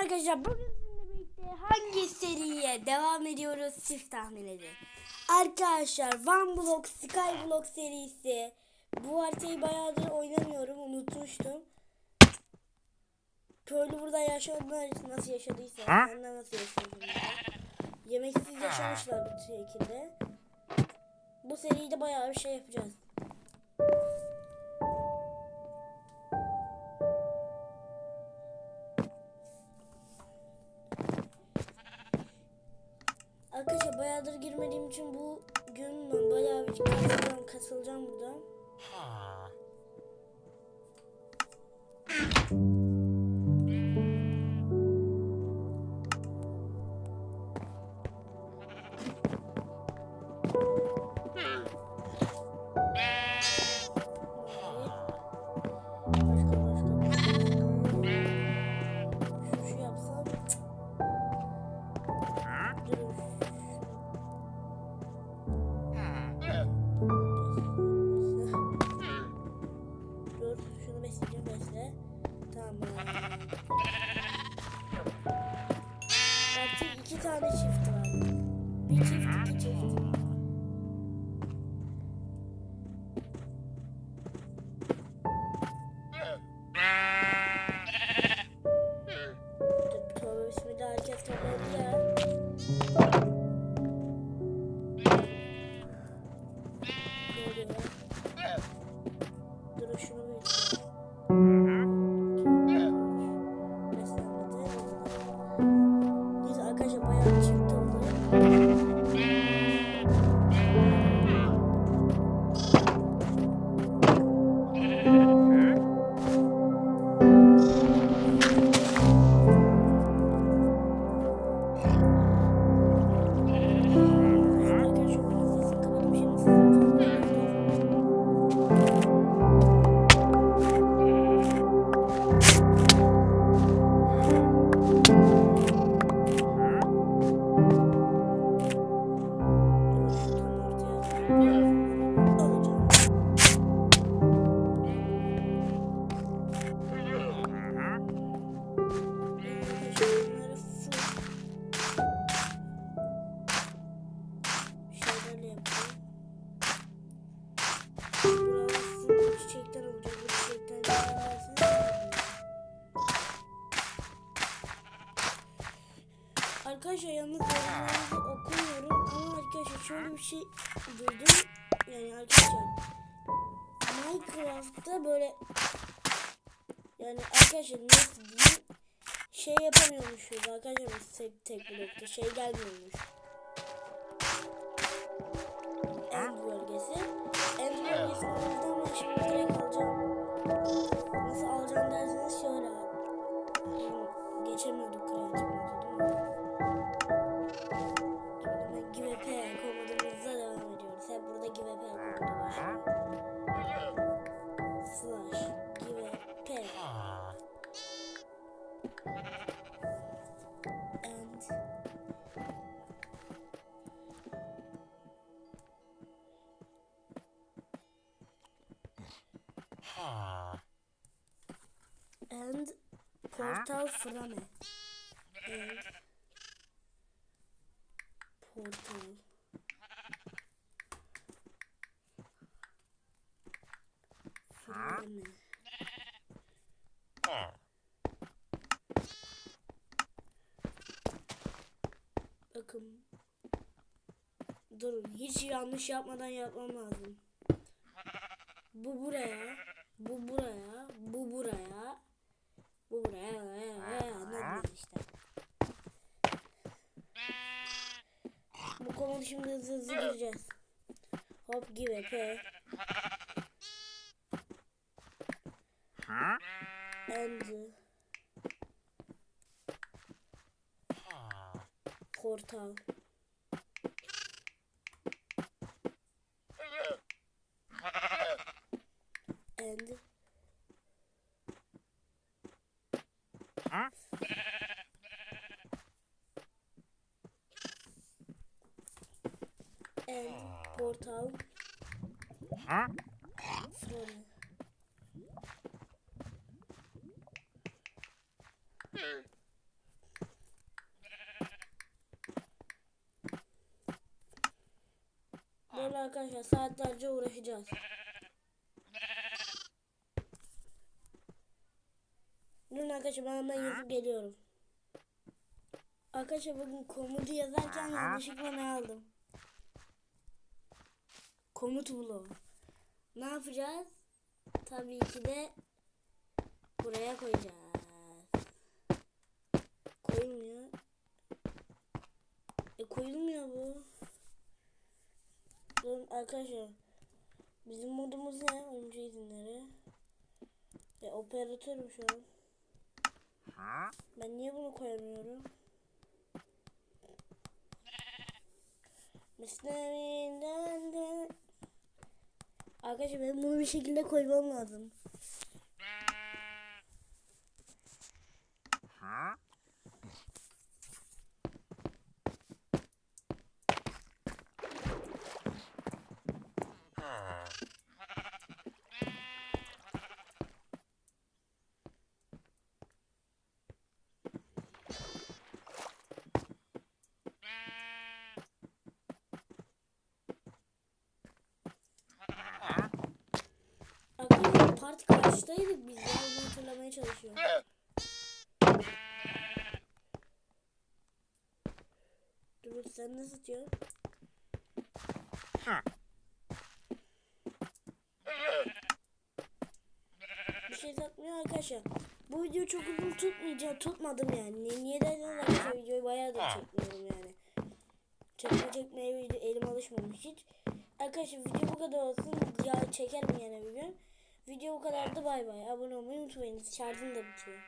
arkadaşlar bugün sizinle birlikte hangi seriye devam ediyoruz siz tahmin edin. Arkadaşlar One Block Skyblock serisi bu haritayı bayağıdır oynamıyorum unutmuştum. Köylü burada yaşayanlar nasıl yaşadıysa de nasıl yaşadım. Yemeksiz yaşamışlar bu şekilde. Bu seriyi de bayağı bir şey yapacağız. Bayağıdır girmediğim için bu gün ben bayağı bir kasılacağım, kasılacağım burada. Tane çift var. Bir çift iki çift. Tövbe bismillah herkes topladı Arkadaşlar yalnız yorumlarınızı okumuyorum ama arkadaşlar şöyle bir şey duydum. Yani arkadaşlar Minecraft'ta böyle yani arkadaşlar nasıl diyeyim şey yapamıyormuşuz arkadaşlar tek, tek blokta şey gelmiyormuş. And and portal frame. And portal. Frame. Bakın. Durun. Hiç yanlış yapmadan yapmam lazım. Bu buraya. Bu buraya. Bu buraya. Bu buraya. Anladınız işte. Bu komutu şimdi hızlı hızlı gireceğiz. Hop give p. And portal. And and portal from arkadaşlar saatlerce uğraşacağız. Durun arkadaşlar ben hemen yazıp geliyorum. Arkadaşlar bugün komutu yazarken yanlışlıkla ne aldım? Komut bloğu. Ne yapacağız? Tabii ki de buraya koyacağız. Koyulmuyor. E koyulmuyor bu. Durun arkadaşlar. Bizim modumuz ne? Oyuncu izinleri. E operatörüm şu an. Ben niye bunu koyamıyorum? Mesnevinden de... Arkadaşlar benim bunu bir şekilde koymam lazım. Parti karşıdaydık biz ya onu hatırlamaya çalışıyorum. Dur sen nasıl tutuyorsun? Bir şey satmıyor arkadaşlar. Bu video çok uzun tutmayacağım. Tutmadım yani. Niye, derseniz arkadaşlar videoyu bayağıdır çekmiyorum yani. Çekme çekmeye video elim alışmamış hiç. Arkadaşlar video bu kadar olsun. Ya çekerim yani bir gün. Video bu kadardı bay bay. Abone olmayı unutmayın. Şarjım da bitiyor.